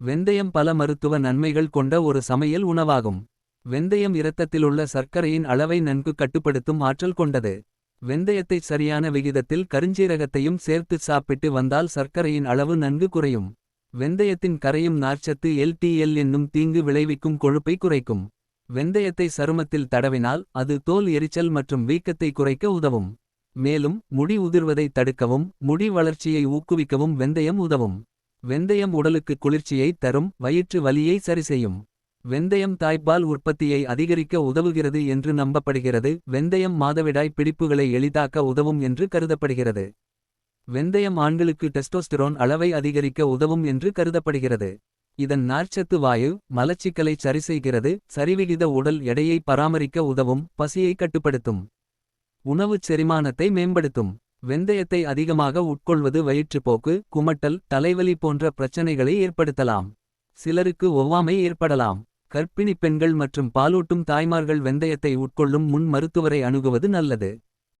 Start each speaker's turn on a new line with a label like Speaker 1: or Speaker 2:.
Speaker 1: வெந்தயம் பல மருத்துவ நன்மைகள் கொண்ட ஒரு சமையல் உணவாகும். வெந்தயம் இரத்தத்திலுள்ள சர்க்கரையின் அளவை நன்கு கட்டுப்படுத்தும் ஆற்றல் கொண்டது. வெந்தயத்தைச் சரியான விகிதத்தில் கருஞ்சீரகத்தையும் சேர்த்துச் சாப்பிட்டு வந்தால் சர்க்கரையின் அளவு நன்கு குறையும். வெந்தயத்தின் கரையும் நார்ச்சத்து எல்டிஎல் என்னும் தீங்கு விளைவிக்கும் கொழுப்பை குறைக்கும். வெந்தயத்தை சருமத்தில் தடவினால் அது தோல் எரிச்சல் மற்றும் வீக்கத்தை குறைக்க உதவும். மேலும் முடி உதிர்வதை தடுக்கவும் முடி வளர்ச்சியை ஊக்குவிக்கவும் வெந்தயம் உதவும். வெந்தயம் உடலுக்கு குளிர்ச்சியை தரும் வயிற்று வலியை சரிசெய்யும். வெந்தயம் தாய்ப்பால் உற்பத்தியை அதிகரிக்க உதவுகிறது என்று நம்பப்படுகிறது. வெந்தயம் மாதவிடாய் பிடிப்புகளை எளிதாக்க உதவும் என்று கருதப்படுகிறது. வெந்தயம் ஆண்களுக்கு டெஸ்டோஸ்டிரோன் அளவை அதிகரிக்க உதவும் என்று கருதப்படுகிறது. இதன் நார்ச்சத்து வாயு மலச்சிக்கலை சரிசெய்கிறது. சரிவிகித உடல் எடையை பராமரிக்க உதவும் பசியை கட்டுப்படுத்தும். உணவுச் செரிமானத்தை மேம்படுத்தும். வெந்தயத்தை அதிகமாக உட்கொள்வது வயிற்றுப்போக்கு குமட்டல் தலைவலி போன்ற பிரச்சனைகளை ஏற்படுத்தலாம். சிலருக்கு ஒவ்வாமை ஏற்படலாம். கர்ப்பிணிப் பெண்கள் மற்றும் பாலூட்டும் தாய்மார்கள் வெந்தயத்தை உட்கொள்ளும் முன் மருத்துவரை அணுகுவது நல்லது.